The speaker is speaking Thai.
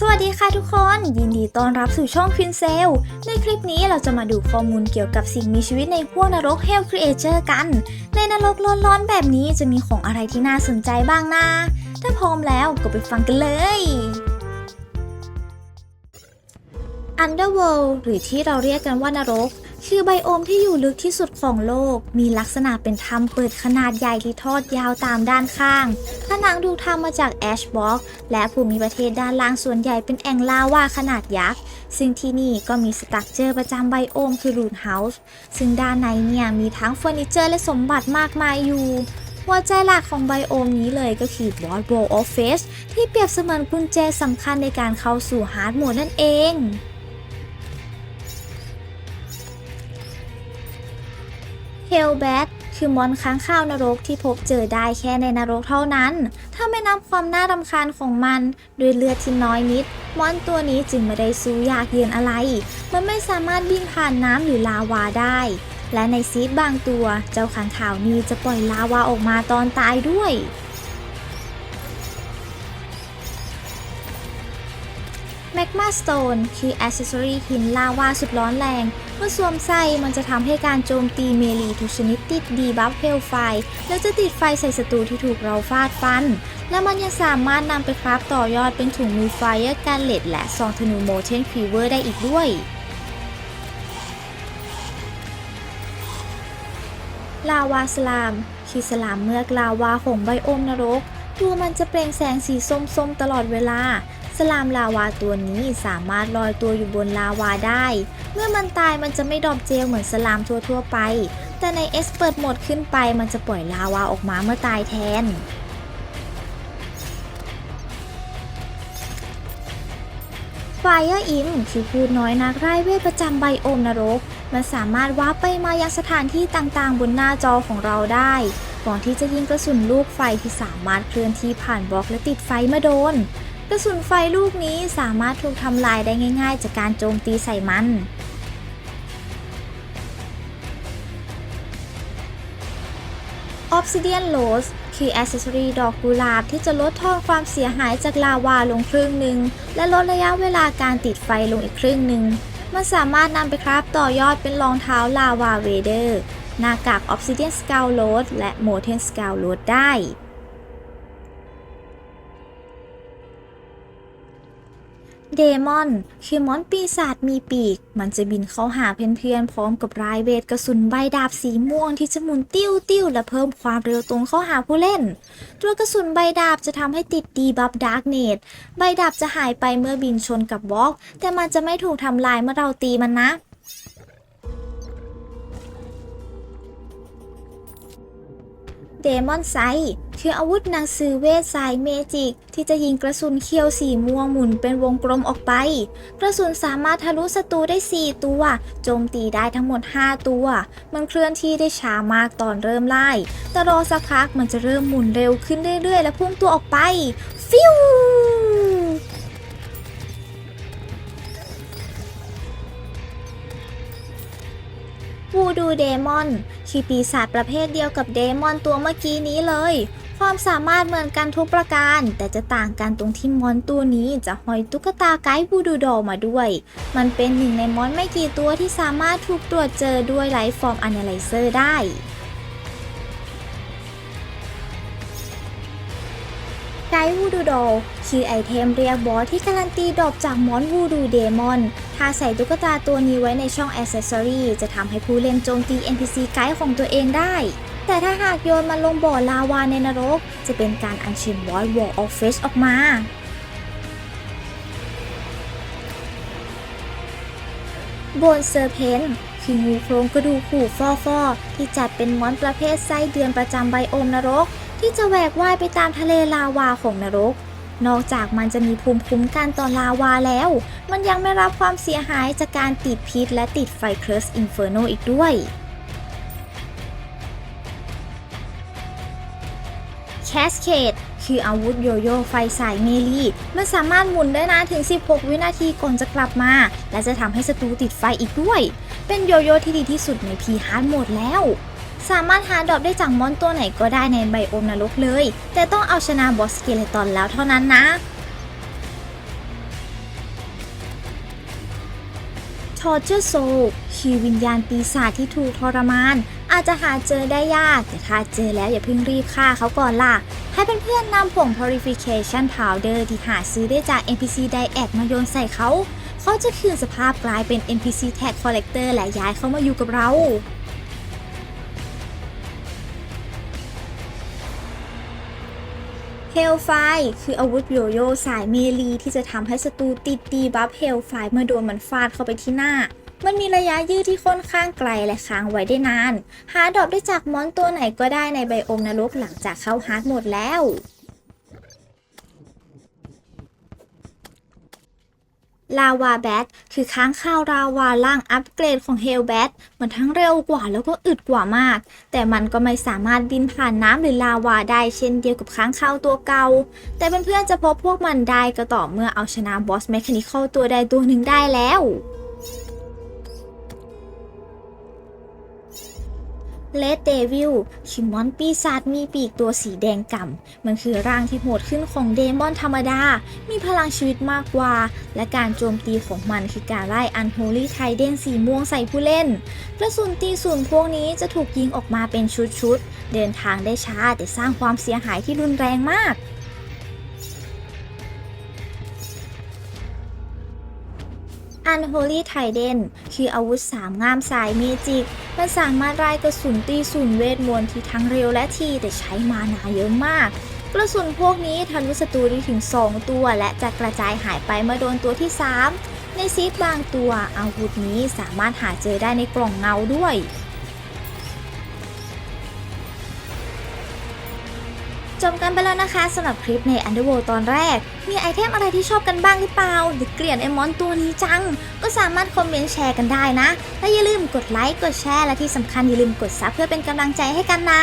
สวัสดีค่ะทุกคน ยินดีต้อนรับสู่ช่องควินเซลในคลิปนี้เราจะมาดูข้อมูลเกี่ยวกับสิ่งมีชีวิตในพวกนรกเฮลครีเอเจอร์กัน ในนรกร้อนๆแบบนี้จะมีของอะไรที่น่าสนใจบ้างนะถ้าพร้อมแล้วก็ไปฟังกันเลย Underworld หรือที่เราเรียกกันว่านรก คือไบโอมที่อยู่ลึกที่สุดของโลก มีลักษณะเป็นถ้ำเปิดขนาดใหญ่ที่ทอดยาวตามด้านข้าง ผนังถูกทำมาจากแอชบล็อกและภูมิประเทศด้านล่างส่วนใหญ่เป็นแอ่งลาวาขนาดยักษ์ ซึ่งที่นี่ก็มีสตรัคเจอร์ประจำไบโอมคือรูนเฮาส์ ซึ่งด้านในเนี่ยมีทั้งเฟอร์นิเจอร์และสมบัติมากมายอยู่หัวใจหลักของไบโอมนี้เลยก็คือบอสโบออฟเฟสที่เปรียบเสมือนกุญแจสำคัญในการเข้าสู่ฮาร์ดโหมดนั่นเอง เฮลแบทคือมอนค้างข้าวนรกที่พบเจอได้แค่ในนรกเท่านั้น ถ้าไม่นับความน่ารำคาญของมัน ด้วยเลือดที่น้อยนิด มอนตัวนี้จึงไม่ได้สู้ยากเย็นอะไร มันไม่สามารถบินผ่านน้ำหรือลาวาได้ และในซีดบางตัว เจ้าค้างข่าวนี้จะปล่อยลาวาออกมาตอนตายด้วยแมกมาสโตนคือแอ c เซสซอรีหินลาวาสุดร้อนแรง เมื่อสวมใส่มันจะทำให้การโจมตีเมลีทุกชนิดติดดีบัฟเฮลไฟแล้วจะติดไฟใส่ศัตรูที่ถูกเราฟาดฟัน และมันยังสามารถนำไปคราฟต่อยอดเป็นถุงมือไฟเออร์การเลตและซองธนูโมเทนฟีเวอร์ได้อีกด้วยลาวาสลาม คือสลามเมือกลาวาของไบโอมนรก ตัวมันจะเปล่งแสงสีส้มๆตลอดเวลา สลามลาวาตัวนี้สามารถลอยตัวอยู่บนลาวาได้ เมื่อมันตายมันจะไม่ดรอปเจลเหมือนสลามทั่วๆไป แต่ในเอสเปิดโหมดขึ้นไปมันจะปล่อยลาวาออกมาเมื่อตายแทน Fire Imp คือพูดน้อยนักไร้เวทประจำไบโอมนรก มันสามารถว้าร์ปไปมายังสถานที่ต่างๆ บนหน้าจอของเราได้ ก่อนที่จะยิงกระสุนลูกไฟที่สามารถเคลื่อนที่ผ่านบล็อกและติดไฟเมื่อโดน กระสุนไฟลูกนี้สามารถถูกทำลายได้ง่ายๆ จากการโจมตีใส่มัน Obsidian Rose คืออ c เซสซอรีดอกกุหลาบที่จะลดทอนความเสียหายจากลาวาลงครึ่งหนึ่ง และลดระยะเวลาการติดไฟลงอีกครึ่งหนึ่ง มันสามารถนำไปคราฟต่อยอดเป็นรองเท้าลาวาเวเดอร์ หน้ากาก Obsidian Skull Load และ Molten Skull Load ได้ เดมอน คือมอนปีศาจมีปีก มันจะบินเข้าหาเพื่อนๆ พร้อมกับรายเวทกระสุนใบดาบสีม่วงที่จะหมุนติ้วติ้วๆและเพิ่มความเร็วตรงเข้าหาผู้เล่น ตัวกระสุนใบดาบจะทำให้ติดดีบัฟดาร์กเนตใบดาบจะหายไปเมื่อบินชนกับบล็อก แต่มันจะไม่ถูกทำลายเมื่อเราตีมันนะ เดมอนไซคืออาวุธหนังสือเวทสายเมจิก ที่จะยิงกระสุนเคียวสีม่วงหมุนเป็นวงกลมออกไป กระสุนสามารถทะลุศัตรูได้ 4 ตัว โจมตีได้ทั้งหมด 5 ตัว มันเคลื่อนที่ได้ช้ามากตอนเริ่มไล่ แต่รอสักพักมันจะเริ่มหมุนเร็วขึ้นเรื่อยๆ และพุ่งตัวออกไป ฟิว วูดูเดมอนคือปีศาจประเภทเดียวกับเดมอนตัวเมื่อกี้นี้เลย ความสามารถเหมือนกันทุกประการ แต่จะต่างกันตรงที่มอนตัวนี้จะห้อยตุ๊กตาไกด์วูดูดอมาด้วย มันเป็นหนึ่งในมอนไม่กี่ตัวที่สามารถถูกตรวจเจอด้วยไลฟ์ฟอร์มอนาลิเซอร์ได้ ไกด์วูดูดอคือไอเทมเรียกบอสที่การันตีดรอปจากมอนวูดูเดมอน ถ้าใส่ตุ๊กตาตัวนี้ไว้ในช่อง Accessory จะทำให้ผู้เล่นโจมตี NPC ไกด์ของตัวเองได้ แต่ถ้าหากโยนมันลงบ่อลาวาในนรก จะเป็นการอัญเชิญบอส Wall of Face ออกมาโบนเซอร์เพนคืองูโครงกระดูกขู่ฟอฟอที่จัดเป็นมอนประเภทไส้เดือนประจำไบโอมนรก ที่จะแหวกว่ายไปตามทะเลลาวาของนรก นอกจากมันจะมีภูมิคุ้มกันต่อลาวาแล้ว มันยังไม่รับความเสียหายจากการติดพิษและติดไฟเครสอินเฟอร์โนอีกด้วยแคสเคดคืออาวุธโยโย่ไฟสายเมลีมันสามารถหมุนได้นานถึง 16 วินาทีก่อนจะกลับมา และจะทำให้ศัตรูติดไฟอีกด้วย เป็นโยโย่ที่ดีที่สุดในพีฮาร์ดโหมดแล้ว สามารถหาดอกได้จากมอนตัวไหนก็ได้ในใบโอมนรกเลย แต่ต้องเอาชนะบอสเกเลตอนแล้วเท่านั้นนะทอร์เจอร์โซคือวิญญาณปีศาจที่ถูกทรมาน อาจจะหาเจอได้ยาก แต่ถ้าเจอแล้วอย่าเพิ่งรีบฆ่าเขาก่อนล่ะ ให้เพื่อนๆนำผง purification powder ที่หาซื้อได้จาก NPC d i a c มาโยนใส่เขา เขาจะคืนสภาพกลายเป็น NPC tag collector และย้ายเข้ามาอยู่กับเรา เฮลไฟคืออาวุธโยโย่สายเมลีที่จะทำให้ศัตรูติดตีบัฟเฮลไฟเมื่อโดนมันฟาดเข้าไปที่หน้า มันมีระยะยืดที่ค่อนข้างไกลและค้างไว้ได้นาน หาดรอปได้จากมอนตัวไหนก็ได้ในไบโอมนรกหลังจากเข้าฮาร์ดโหมดแล้ว ลาวาแบทคือค้างคาวลาวาล่างอัปเกรดของเฮลแบทมันทั้งเร็วกว่าแล้วก็อึดกว่ามาก แต่มันก็ไม่สามารถบินผ่านน้ำหรือลาวาได้เช่นเดียวกับค้างคาวตัวเก่าแต่เพื่อนๆจะพบพวกมันได้ก็ต่อเมื่อเอาชนะบอสแมคคานิคอลตัวใดตัวหนึ่งได้แล้ว เลดเดวิลชิมอนปีศาจมีปีกตัวสีแดงก่ำ มันคือร่างที่โหดขึ้นของเดมอนธรรมดา มีพลังชีวิตมากกว่า และการโจมตีของมันคือการไล่อันโฮลี่ไทเดนสีม่วงใส่ผู้เล่น กระสุนตีศูนย์พวกนี้จะถูกยิงออกมาเป็นชุดๆ เดินทางได้ช้าแต่สร้างความเสียหายที่รุนแรงมาก อันโฮลี่ไทเดนคืออาวุธสามง่ามสายเมจิก มันสามารถรายกระสุนตีศูนเวทมนต์ที่ทั้งเร็วและทีแต่ใช้มานาเยอะมากกระสุนพวกนี้ทะลุศัตรูได้ถึง 2 ตัว และจะกระจายหายไปเมื่อโดนตัวที่ 3 ในซีดบางตัวอาวุธนี้สามารถหาเจอได้ในกล่องเงาด้วย จบกันไปแล้วนะคะสำหรับคลิปใน Underworld ตอนแรก มีไอเทมอะไรที่ชอบกันบ้างหรือเปล่า หรือเกลียดไอมอนตัวนี้จัง ก็สามารถคอมเมนต์แชร์กันได้นะ และอย่าลืมกดไลค์กดแชร์และที่สำคัญอย่าลืมกดซับเพื่อเป็นกำลังใจให้กันนะ